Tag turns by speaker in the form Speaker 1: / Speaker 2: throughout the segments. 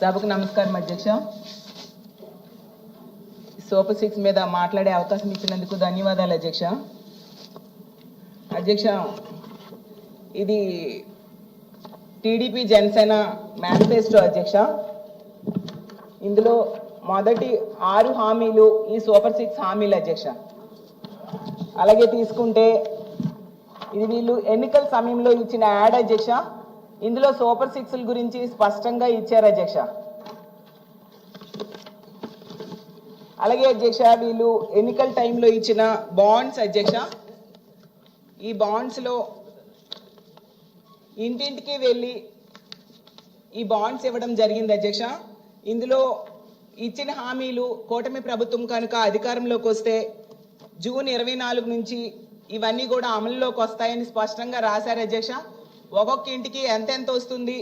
Speaker 1: సభకు నమస్కారం అధ్యక్ష. సూపర్ సిక్స్ మీద మాట్లాడే అవకాశం ఇచ్చినందుకు ధన్యవాదాలు అధ్యక్ష. అధ్యక్ష ఇది టీడీపీ జనసేన మేనిఫెస్టో అధ్యక్ష. ఇందులో మొదటి ఆరు హామీలు ఈ సూపర్ సిక్స్ హామీలు అధ్యక్ష. అలాగే తీసుకుంటే ఇది వీళ్ళు ఎన్నికల సమయంలో ఇచ్చిన యాడ్ అధ్యక్ష. ఇందులో సూపర్ సిక్స్ల గురించి స్పష్టంగా ఇచ్చారు అధ్యక్ష. అలాగే అధ్యక్ష వీళ్ళు ఎన్నికల టైంలో ఇచ్చిన బాండ్స్ అధ్యక్ష. ఈ బాండ్స్లో ఇంటింటికి వెళ్ళి ఈ బాండ్స్ ఇవ్వడం జరిగింది అధ్యక్ష. ఇందులో ఇచ్చిన హామీలు కూటమి ప్రభుత్వం కనుక అధికారంలోకి వస్తే జూన్ ఇరవై నాలుగు నుంచి ఇవన్నీ కూడా అమలులోకి వస్తాయని స్పష్టంగా రాశారు అధ్యక్ష. ఒక్కొక్క ఇంటికి ఎంత ఎంత వస్తుంది?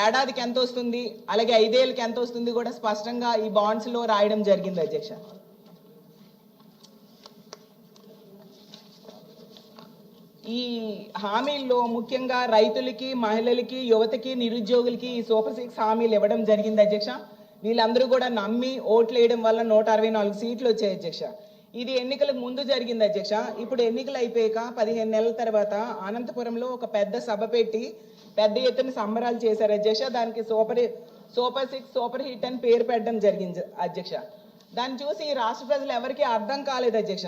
Speaker 1: ఏడాదికి ఎంత వస్తుంది? అలాగే ఐదేళ్ళకి ఎంత వస్తుంది కూడా స్పష్టంగా ఈ బాండ్స్లో రాయడం జరిగింది అధ్యక్ష. ఈ హామీల్లో ముఖ్యంగా రైతులకి మహిళలకి యువతకి నిరుద్యోగులకి ఈ సూపర్ సిక్స్ హామీలు ఇవ్వడం జరిగింది అధ్యక్ష. వీళ్ళందరూ కూడా నమ్మి ఓట్లు వేయడం వల్ల నూట అరవై నాలుగు సీట్లు వచ్చాయి అధ్యక్ష. ఇది ఎన్నికలకు ముందు జరిగింది అధ్యక్ష. ఇప్పుడు ఎన్నికలు అయిపోయాక పదిహేను నెలల తర్వాత అనంతపురంలో ఒక పెద్ద సభ పెట్టి పెద్ద ఎత్తున సంబరాలు చేశారు అధ్యక్ష. దానికి super super six super hit అని పేరు పెట్టడం జరిగింది అధ్యక్ష. దాన్ని చూసి ఈ రాష్ట్ర ప్రజలు ఎవరికీ అర్థం కాలేదు అధ్యక్ష.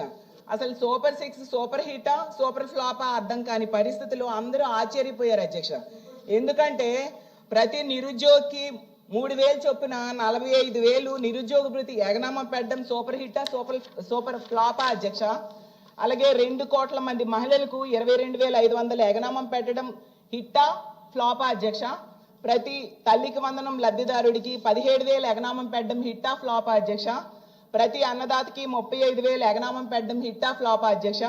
Speaker 1: అసలు సూపర్ సిక్స్ సూపర్ హిటా సూపర్ ఫ్లాపా అర్థం కాని పరిస్థితులు అందరూ ఆశ్చర్యపోయారు అధ్యక్ష. ఎందుకంటే ప్రతి నిరుద్యోగికి మూడు వేలు చొప్పున నలభై ఐదు వేలు నిరుద్యోగ భృతి ఎగనామా పెట్టడం సూపర్ హిట్టా సూపర్ సూపర్ ఫ్లాపా అధ్యక్ష. అలాగే రెండు కోట్ల మంది మహిళలకు ఇరవై రెండు వేల ఐదు వందల ఎగనామం పెట్టడం హిట్టా ఫ్లాపా అధ్యక్ష. ప్రతి తల్లికి వందనం లబ్ధిదారుడికి పదిహేడు వేలు ఎగనామం పెట్టడం హిట్టా ఫ్లాపా అధ్యక్ష. ప్రతి అన్నదాతకి ముప్పై ఐదు వేలు ఎగనామం పెట్టడం హిట్టా ఫ్లాపా అధ్యక్ష.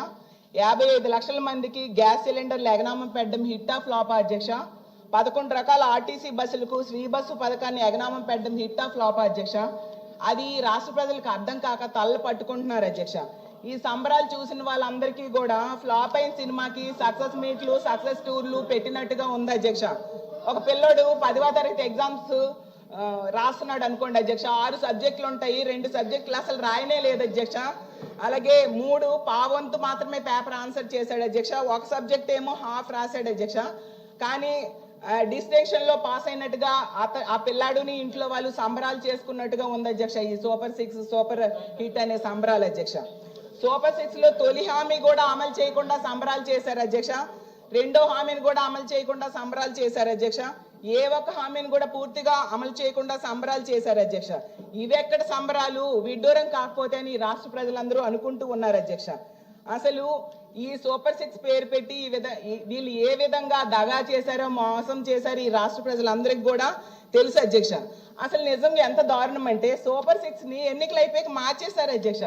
Speaker 1: యాభై ఐదు లక్షల మందికి గ్యాస్ సిలిండర్లు ఎగనామం పెట్టడం హిట్టా ఫ్లాపా అధ్యక్ష. పదకొండు రకాల ఆర్టీసీ బస్సులకు శ్రీ బస్సు పథకాన్ని ఎగనామం పెట్టడం ఆఫ్ ఫ్లాప్ అధ్యక్ష. అది రాష్ట్ర ప్రజలకు అర్థం కాక తలలు పట్టుకుంటున్నారు అధ్యక్ష. ఈ సంబరాలు చూసిన వాళ్ళందరికీ కూడా ఫ్లాప్ అయిన సినిమాకి సక్సెస్ మీట్లు సక్సెస్ టూర్లు పెట్టినట్టుగా ఉంది అధ్యక్ష. ఒక పిల్లోడు పదవ తరగతి ఎగ్జామ్స్ రాస్తున్నాడు అనుకోండి అధ్యక్ష. ఆరు సబ్జెక్టులు ఉంటాయి రెండు సబ్జెక్టులు అసలు రాయనే లేదు అధ్యక్ష. అలాగే మూడు పావంతు మాత్రమే పేపర్ ఆన్సర్ చేశాడు అధ్యక్ష. ఒక సబ్జెక్ట్ ఏమో హాఫ్ రాశాడు అధ్యక్ష. కానీ డిస్టింక్షన్లో పాస్ అయినట్టుగా అత- ఆ పిల్లాడుని ఇంట్లో వాళ్ళు సంబరాలు చేసుకున్నట్టుగా ఉంది అధ్యక్ష. ఈ సూపర్ సిక్స్ సూపర్ హిట్ అనే సంబరాలు అధ్యక్ష. సూపర్ సిక్స్లో తొలి హామీ కూడా అమలు చేయకుండా సంబరాలు చేశారు అధ్యక్ష. రెండో హామీని కూడా అమలు చేయకుండా సంబరాలు చేశారు అధ్యక్ష. ఏ ఒక్క హామీని కూడా పూర్తిగా అమలు చేయకుండా సంబరాలు చేశారు అధ్యక్ష. ఇవెక్కడ సంబరాలు? విడ్డూరం కాకపోతే అని రాష్ట్ర ప్రజలందరూ అనుకుంటూ ఉన్నారు అధ్యక్ష. అసలు ఈ సూపర్ సిక్స్ పేరు పెట్టి ఈ విధ వీళ్ళు ఏ విధంగా దగా చేశారో మోసం చేశారు ఈ రాష్ట్ర ప్రజలందరికీ కూడా తెలుసు అధ్యక్ష. అసలు నిజంగా ఎంత దారుణం అంటే సూపర్ సిక్స్ని ఎన్నికలు అయిపోయాక మార్చేశారు అధ్యక్ష.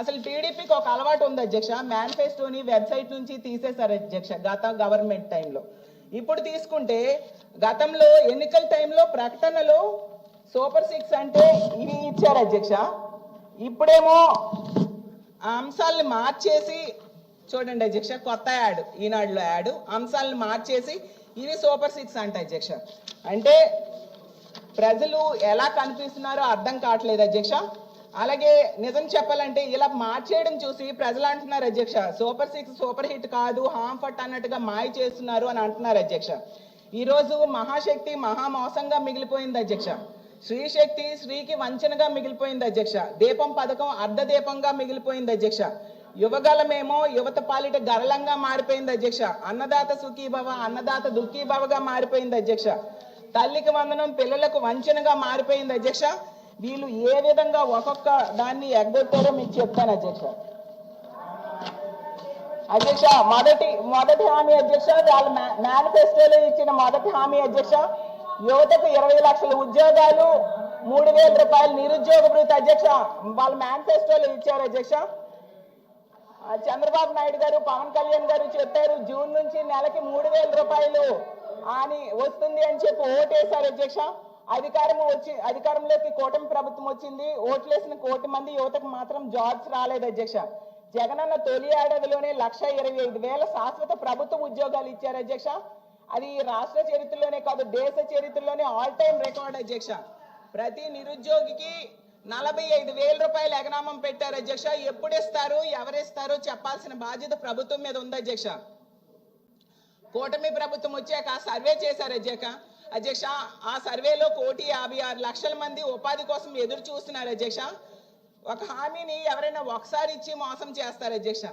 Speaker 1: అసలు టీడీపీకి ఒక అలవాటు ఉంది అధ్యక్ష. మేనిఫెస్టోని వెబ్సైట్ నుంచి తీసేశారు అధ్యక్ష గత గవర్నమెంట్ టైంలో. ఇప్పుడు తీసుకుంటే గతంలో ఎన్నికల టైంలో ప్రకటనలో సూపర్ సిక్స్ అంటే ఇవి ఇచ్చారు అధ్యక్ష. ఇప్పుడేమో అంశాలను మార్చేసి చూడండి అధ్యక్ష కొత్త యాడ్ ఈనాడులో యాడ్. అంశాలను మార్చేసి ఇవి సూపర్ సిక్స్ అంట అధ్యక్ష. అంటే ప్రజలు ఎలా కనిపిస్తున్నారో అర్థం కావట్లేదు అధ్యక్ష. అలాగే నిజం చెప్పాలంటే ఇలా మార్చేయడం చూసి ప్రజలు అంటున్నారు అధ్యక్ష సూపర్ సిక్స్ సూపర్ హిట్ కాదు హాంఫట్ అన్నట్టుగా మాయ చేస్తున్నారు అని అంటున్నారు అధ్యక్ష. ఈరోజు మహాశక్తి మహా మోసంగా మిగిలిపోయింది అధ్యక్ష. శ్రీశక్తి శ్రీకి వంచనగా మిగిలిపోయింది అధ్యక్ష. దీపం పథకం అర్ధ దీపంగా మిగిలిపోయింది అధ్యక్ష. యువగలమేమో యువత పాలిట గరళంగా మారిపోయింది అధ్యక్ష. అన్నదాత సుఖీభవ అన్నదాత దుఃఖీభవగా మారిపోయింది అధ్యక్ష. తల్లికి వందనం పిల్లలకు వంచనగా మారిపోయింది అధ్యక్ష. వీళ్ళు ఏ విధంగా ఒక్కొక్క దాన్ని ఎగ్గొట్టారో మీకు చెప్తాను అధ్యక్ష. అధ్యక్ష మొదటి మొదటి హామీ అధ్యక్ష వాళ్ళ మేనిఫెస్టోలో ఇచ్చిన మొదటి హామీ అధ్యక్ష. యువతకు ఇరవై లక్షల ఉద్యోగాలు మూడు వేల రూపాయలు నిరుద్యోగ భృతి అధ్యక్ష. వాళ్ళ మేనిఫెస్టోలో ఇచ్చారు అధ్యక్ష. చంద్రబాబు నాయుడు గారు పవన్ కళ్యాణ్ గారు చెప్పారు జూన్ నుంచి నెలకి మూడు వేల రూపాయలు అని వస్తుంది అని చెప్పి ఓటేశారు అధ్యక్ష. అధికారం వచ్చి అధికారంలోకి కూటమి ప్రభుత్వం వచ్చింది. ఓట్లేసిన కోటి మంది యువతకు మాత్రం జాబ్స్ రాలేదు అధ్యక్ష. జగనన్న తొలి ఏడాదిలోనే లక్ష ఇరవై ఐదు వేల శాశ్వత ప్రభుత్వ ఉద్యోగాలు ఇచ్చారు అధ్యక్ష. అది రాష్ట్ర చరిత్రలోనే కాదు దేశ చరిత్రలోనే ఆల్ టైం రికార్డ్ అధ్యక్ష. ప్రతి నిరుద్యోగికి నలభై ఐదు వేల రూపాయలు ఎగనామం పెట్టారు అధ్యక్ష. ఎప్పుడు ఇస్తారు ఎవరిస్తారు చెప్పాల్సిన బాధ్యత ప్రభుత్వం మీద ఉంది అధ్యక్ష. కూటమి ప్రభుత్వం వచ్చాక సర్వే చేశారు అధ్యక్ష. అధ్యక్ష ఆ సర్వేలో కోటి యాభై ఆరు లక్షల మంది ఉపాధి కోసం ఎదురు చూస్తున్నారు అధ్యక్ష. ఒక హామీని ఎవరైనా ఒకసారి ఇచ్చి మోసం చేస్తారు అధ్యక్ష.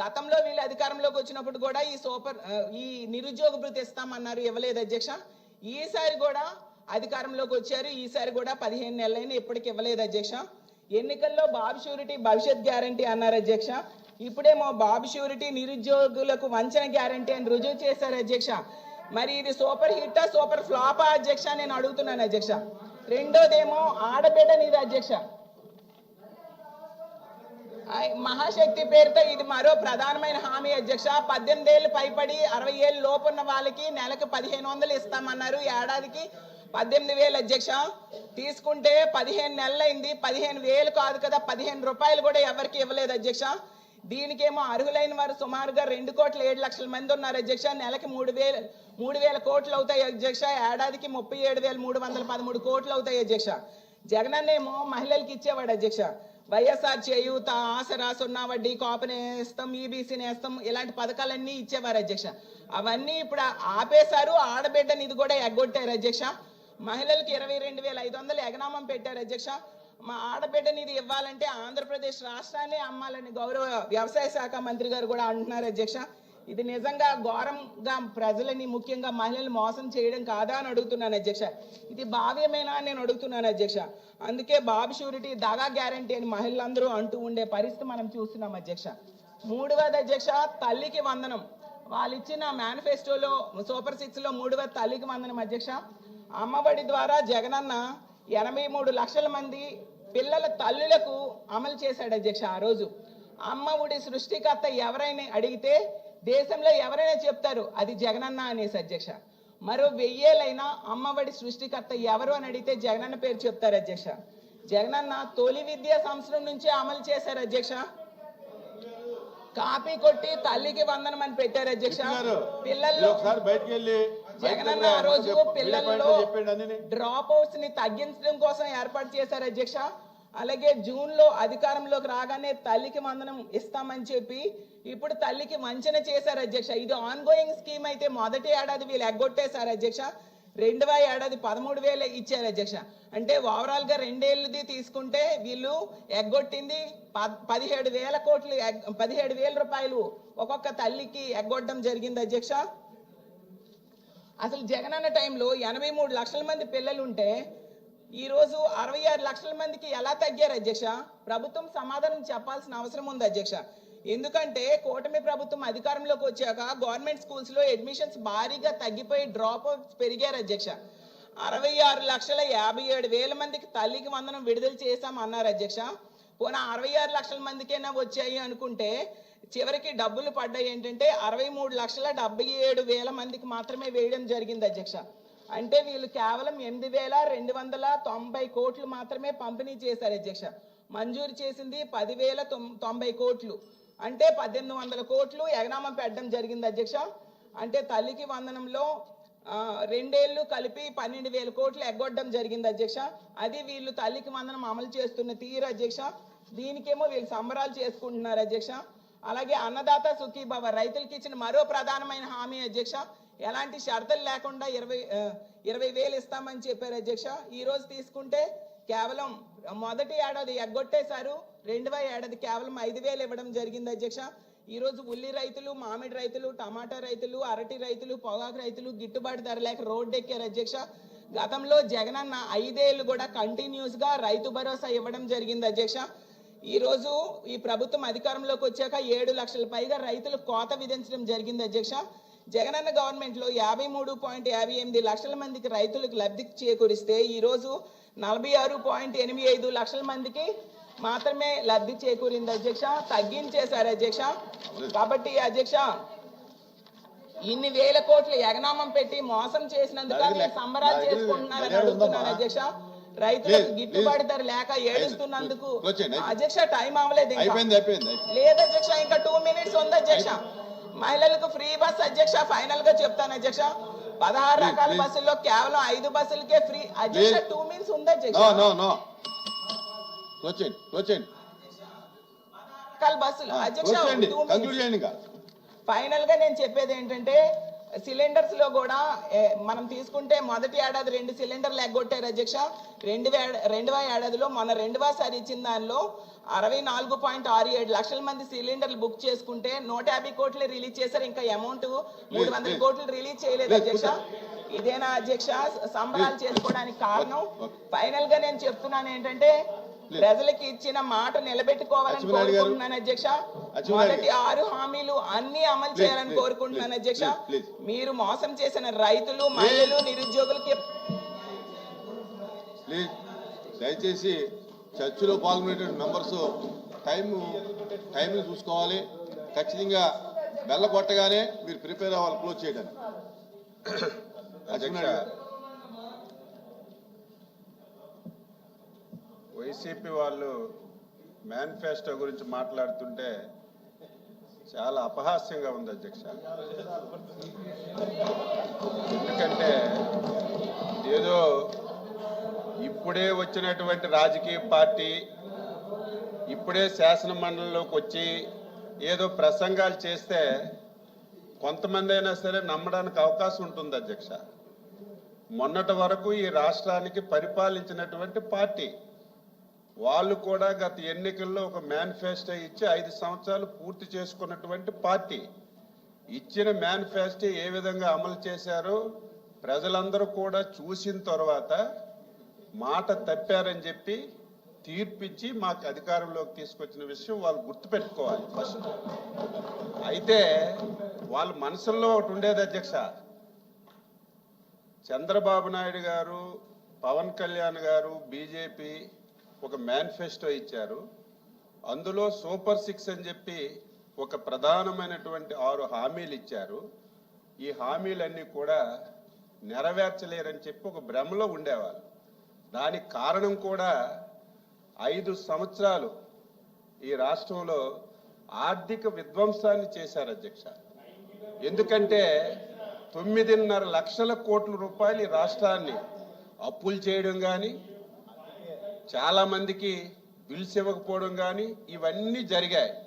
Speaker 1: గతంలో వీళ్ళు అధికారంలోకి వచ్చినప్పుడు కూడా ఈ సూపర్ ఈ నిరుద్యోగ భృతి ఇస్తామన్నారు ఇవ్వలేదు అధ్యక్ష. ఈసారి కూడా అధికారంలోకి వచ్చారు. ఈసారి కూడా పదిహేను నెలలైనా ఇప్పటికి ఇవ్వలేదు అధ్యక్ష. ఎన్నికల్లో బాబు షూరిటీ భవిష్యత్ గ్యారంటీ అన్నారు అధ్యక్ష. ఇప్పుడేమో బాబు షూరిటీ నిరుద్యోగులకు వంచన గ్యారంటీ అని రుజువు చేశారు అధ్యక్ష. మరి ఇది సూపర్ హిట్టా సూపర్ ఫ్లాపా అధ్యక్ష నేను అడుగుతున్నాను అధ్యక్ష. రెండోదేమో ఆడబిడ్డ నీది అధ్యక్ష. మహాశక్తి పేరుతో ఇది మరో ప్రధానమైన హామీ అధ్యక్ష. పద్దెనిమిది ఏళ్ళు పైపడి అరవై ఏళ్ళు లోపు ఉన్న వాళ్ళకి నెలకు పదిహేను వందలు ఇస్తామన్నారు ఏడాదికి. పద్దెనిమిది వేలు అధ్యక్ష. తీసుకుంటే పదిహేను నెలలైంది. పదిహేను వేలు కాదు కదా పదిహేను రూపాయలు కూడా ఎవరికి ఇవ్వలేదు అధ్యక్ష. దీనికేమో అర్హులైన వారు సుమారుగా రెండు కోట్ల ఏడు లక్షల మంది ఉన్నారు అధ్యక్ష. నెలకి మూడు వేలు మూడు వేల కోట్లు అవుతాయి అధ్యక్ష. ఏడాదికి ముప్పై ఏడు వేల మూడు వందల పదమూడు కోట్లు అవుతాయి అధ్యక్ష. జగనన్నేమో మహిళలకి ఇచ్చేవాడు అధ్యక్ష. వైఎస్ఆర్ చేయూత ఆసరా సున్నా వడ్డీ కాపు నేస్తం ఈబీసీ నేస్తం ఇలాంటి పథకాలన్నీ ఇచ్చేవారు అధ్యక్ష. అవన్నీ ఇప్పుడు ఆపేశారు ఆడబిడ్డ నిధి కూడా ఎగ్గొట్టారు అధ్యక్ష. మహిళలకు ఇరవై రెండు వేల ఐదు వందలు ఎగనామం పెట్టారు అధ్యక్ష. మా ఆడబిడ్డ నిధి ఇవ్వాలంటే ఆంధ్రప్రదేశ్ రాష్ట్రాన్ని అమ్మాలని గౌరవ వ్యవసాయ శాఖ మంత్రి గారు కూడా అంటున్నారు అధ్యక్ష. ఇది నిజంగా ఘోరంగా ప్రజలని ముఖ్యంగా మహిళలు మోసం చేయడం కాదా అని అడుగుతున్నాను అధ్యక్ష. ఇది భావ్యమేనా అని నేను అడుగుతున్నాను అధ్యక్ష. అందుకే బాబు షూరిటీ దగా గ్యారంటీ అని మహిళలందరూ అంటూ ఉండే పరిస్థితి మనం చూస్తున్నాం అధ్యక్ష. మూడవది అధ్యక్ష తల్లికి వందనం. వాళ్ళు ఇచ్చిన మేనిఫెస్టోలో సూపర్ సిక్స్లో మూడవ తల్లికి వందనం అధ్యక్ష. అమ్మఒడి ద్వారా జగనన్న ఎనభై మూడు లక్షల మంది పిల్లల తల్లులకు అమలు చేశాడు అధ్యక్ష ఆ రోజు. అమ్మ ఒడి సృష్టికర్త ఎవరైనా అడిగితే దేశంలో ఎవరైనా చెప్తారు అది జగనన్న అనేసి అధ్యక్ష. మరో వెయ్యేలైనా అమ్మఒడి సృష్టికర్త ఎవరు అని అడిగితే జగనన్న పేరు చెప్తారు అధ్యక్ష. జగనన్న తొలి విద్యా సంవత్సరం నుంచే అమలు చేశారు అధ్యక్ష. కాపీ కొట్టి తల్లికి వందనం అని పెట్టారు అధ్యక్ష. పిల్లల్లో జగనన్న ఆ రోజు పిల్లల్లో డ్రాప్ అవుట్స్ని తగ్గించడం కోసం ఏర్పాటు చేశారు అధ్యక్ష. అలాగే జూన్లో అధికారంలోకి రాగానే తల్లికి వందనం ఇస్తామని చెప్పి ఇప్పుడు తల్లికి వంచన చేశారు అధ్యక్ష. ఇది ఆన్ గోయింగ్ స్కీమ్ అయితే మొదటి ఏడాది వీళ్ళు ఎగ్గొట్టేశారు అధ్యక్ష. రెండవ ఏడాది పదమూడు వేలు ఇచ్చారు అధ్యక్ష. అంటే ఓవరాల్గా రెండేళ్ళది తీసుకుంటే వీళ్ళు ఎగ్గొట్టింది పద్- పదిహేడు వేల కోట్లు ఎగ్- పదిహేడు వేల రూపాయలు ఒక్కొక్క తల్లికి ఎగ్గొట్టడం జరిగింది అధ్యక్ష. అసలు జగనన్న టైంలో ఎనభై మూడు లక్షల మంది పిల్లలు ఉంటే ఈ రోజు అరవై ఆరు లక్షల మందికి ఎలా తగ్గారు అధ్యక్ష? ప్రభుత్వం సమాధానం చెప్పాల్సిన అవసరం ఉంది అధ్యక్ష. ఎందుకంటే కూటమి ప్రభుత్వం అధికారంలోకి వచ్చాక గవర్నమెంట్ స్కూల్స్లో అడ్మిషన్స్ భారీగా తగ్గిపోయి డ్రాప్ పెరిగారు అధ్యక్ష. అరవై ఆరు లక్షల యాభై ఏడు వేల మందికి తల్లికి వందనం విడుదల చేశాం అన్నారు అధ్యక్ష. పోనీ అరవై ఆరు లక్షల మందికైనా వచ్చాయి అనుకుంటే చివరికి డబ్బులు పడ్డాయి ఏంటంటే అరవై మూడు లక్షల డెబ్బై ఏడు వేల మందికి మాత్రమే వేయడం జరిగింది అధ్యక్ష. అంటే వీళ్ళు కేవలం ఎనిమిది వేల రెండు వందల తొంభై కోట్లు మాత్రమే పంపిణీ చేశారు అధ్యక్ష. మంజూరు చేసింది పదివేల తొం- తొంభై కోట్లు. అంటే పద్దెనిమిది వందల కోట్లు ఎగనామం పెట్టడం జరిగింది అధ్యక్ష. అంటే తల్లికి వందనంలో రెండేళ్ళు కలిపి పన్నెండు వేల కోట్లు ఎగ్గొట్టడం జరిగింది అధ్యక్ష. అది వీళ్ళు తల్లికి వందనం అమలు చేస్తున్న తీరు అధ్యక్ష. దీనికేమో వీళ్ళు సంబరాలు చేసుకుంటున్నారు అధ్యక్ష. అలాగే అన్నదాత సుఖీభవ రైతులకి ఇచ్చిన మరో ప్రధానమైన హామీ అధ్యక్ష. ఎలాంటి షరతులు లేకుండా ఇరవై ఇరవై వేలు ఇస్తామని చెప్పారు అధ్యక్ష. ఈరోజు తీసుకుంటే కేవలం మొదటి ఏడాది ఎగ్గొట్టేశారు రెండవ ఏడాది కేవలం ఐదు వేలు ఇవ్వడం జరిగింది అధ్యక్ష. ఈ రోజు ఉల్లి రైతులు మామిడి రైతులు టమాటా రైతులు అరటి రైతులు పొగాకు రైతులు గిట్టుబాటు ధర లేక రోడ్డు ఎక్కారు అధ్యక్ష. గతంలో జగనన్న ఐదేళ్ళు కూడా కంటిన్యూస్గా రైతు భరోసా ఇవ్వడం జరిగింది అధ్యక్ష. ఈ రోజు ఈ ప్రభుత్వం అధికారంలోకి వచ్చాక ఏడు లక్షల పైగా రైతులు కోత విధించడం జరిగింది అధ్యక్ష. జగనన్న గవర్నమెంట్లో యాభై మూడు పాయింట్ యాభై ఎనిమిది లక్షల మందికి రైతులకు లబ్ధి చేకూరిస్తే ఈ రోజు నలభై ఆరు పాయింట్ ఎనిమిది ఐదు లక్షల మందికి మాత్రమే లబ్ధి చేకూరింది అధ్యక్ష తగ్గించేశారు అధ్యక్ష కాబట్టి అధ్యక్ష ఇన్ని వేల కోట్లు ఎగనామం పెట్టి మోసం చేసినందుకు సంబరాలు చేసుకుంటున్నారని అడుగుతున్నాను. అధ్యక్ష రైతులకు గిట్టుబాటు. ధర లేక ఏడుస్తున్నందుకు. అధ్యక్ష టైం అవ్వలేదు. లేదు అధ్యక్ష ఇంకా టూ మినిట్స్ ఉంది అధ్యక్ష మహిళలకు ఫ్రీ బస్ అధ్యక్ష ఫైనల్గా చెప్తాను అధ్యక్ష. పదహారు రకాల. బస్సుల్లో కేవలం ఐదు బస్సులకే ఫ్రీ అధ్యక్ష. టూ మినిట్స్ ఉంది అధ్యక్ష? బస్సులు. అధ్యక్ష
Speaker 2: చేయండి ఇంకా
Speaker 1: ఫైనల్గా నేను చెప్పేది ఏంటంటే సిలిండర్స్లో కూడా మనం తీసుకుంటే మొదటి ఏడాది రెండు సిలిండర్లు ఎగ్గొట్టారు అధ్యక్ష రెండు రెండవ ఏడాదిలో మన రెండవ సారి ఇచ్చిన దానిలో అరవై నాలుగు పాయింట్ ఆరు ఏడు లక్షల మంది సిలిండర్లు బుక్ చేసుకుంటే నూట యాభై కోట్లు రిలీజ్ చేశారు ఇంకా అమౌంట్ మూడు వందల. కోట్లు రిలీజ్ చేయలేదు అధ్యక్ష. ఇదేనా అధ్యక్ష సంబరాలు. చేసుకోవడానికి కారణం. ఫైనల్గా నేను చెప్తున్నాను ఏంటంటే. ప్రజలకు ఇచ్చిన మాట నిలబెట్టుకోవాలని. కోరుకుంటున్నాను అధ్యక్ష. మొదటి. ఆరు హామీలు అన్ని అమలు చేయాలని కోరుకుంటున్నాను అధ్యక్ష. మీరు మోసం చేసిన రైతులు మహిళలు నిరుద్యోగులకి
Speaker 2: దయచేసి చర్చిలో పాల్గొనేటువంటి మెంబర్స్ టైం టైం చూసుకోవాలి. ఖచ్చితంగా బెల్ల కొట్టగానే మీరు ప్రిపేర్ అవ్వాలి క్లోజ్ చేయడానికి.
Speaker 3: వైసీపీ వాళ్ళు మేనిఫెస్టో గురించి మాట్లాడుతుంటే చాలా అపహాస్యంగా ఉంది అధ్యక్ష. ఎందుకంటే ఏదో ఇప్పుడే వచ్చినటువంటి రాజకీయ పార్టీ ఇప్పుడే శాసన మండలిలోకి వచ్చి ఏదో ప్రసంగాలు చేస్తే కొంతమంది అయినా సరే నమ్మడానికి అవకాశం ఉంటుంది అధ్యక్ష. మొన్నటి వరకు ఈ రాష్ట్రానికి పరిపాలించినటువంటి పార్టీ వాళ్ళు కూడా గత ఎన్నికల్లో ఒక మేనిఫెస్టో ఇచ్చి ఐదు సంవత్సరాలు పూర్తి చేసుకున్నటువంటి పార్టీ. ఇచ్చిన మేనిఫెస్టో ఏ విధంగా అమలు చేశారో ప్రజలందరూ కూడా చూసిన తర్వాత మాట తప్పారని చెప్పి తీర్పిచ్చి మాకు అధికారంలోకి తీసుకొచ్చిన విషయం వాళ్ళు గుర్తుపెట్టుకోవాలి ఫస్ట్. అయితే వాళ్ళ మనసుల్లో ఒకటి ఉండేది అధ్యక్ష. చంద్రబాబు నాయుడు గారు పవన్ కళ్యాణ్ గారు బీజేపీ ఒక మేనిఫెస్టో ఇచ్చారు. అందులో సూపర్ సిక్స్ అని చెప్పి ఒక ప్రధానమైనటువంటి ఆరు హామీలు ఇచ్చారు. ఈ హామీలన్నీ కూడా నెరవేర్చలేరని చెప్పి ఒక భ్రమలో ఉండేవాళ్ళు. దానికి కారణం కూడా ఐదు సంవత్సరాలు ఈ రాష్ట్రంలో ఆర్థిక విధ్వంసాన్ని చేశారు అధ్యక్ష. ఎందుకంటే తొమ్మిదిన్నర లక్షల కోట్ల రూపాయలు ఈ రాష్ట్రాన్ని అప్పులు చేయడం కానీ చాలా మందికి బిల్స్ ఇవ్వకపోవడం కానీ ఇవన్నీ జరిగాయి.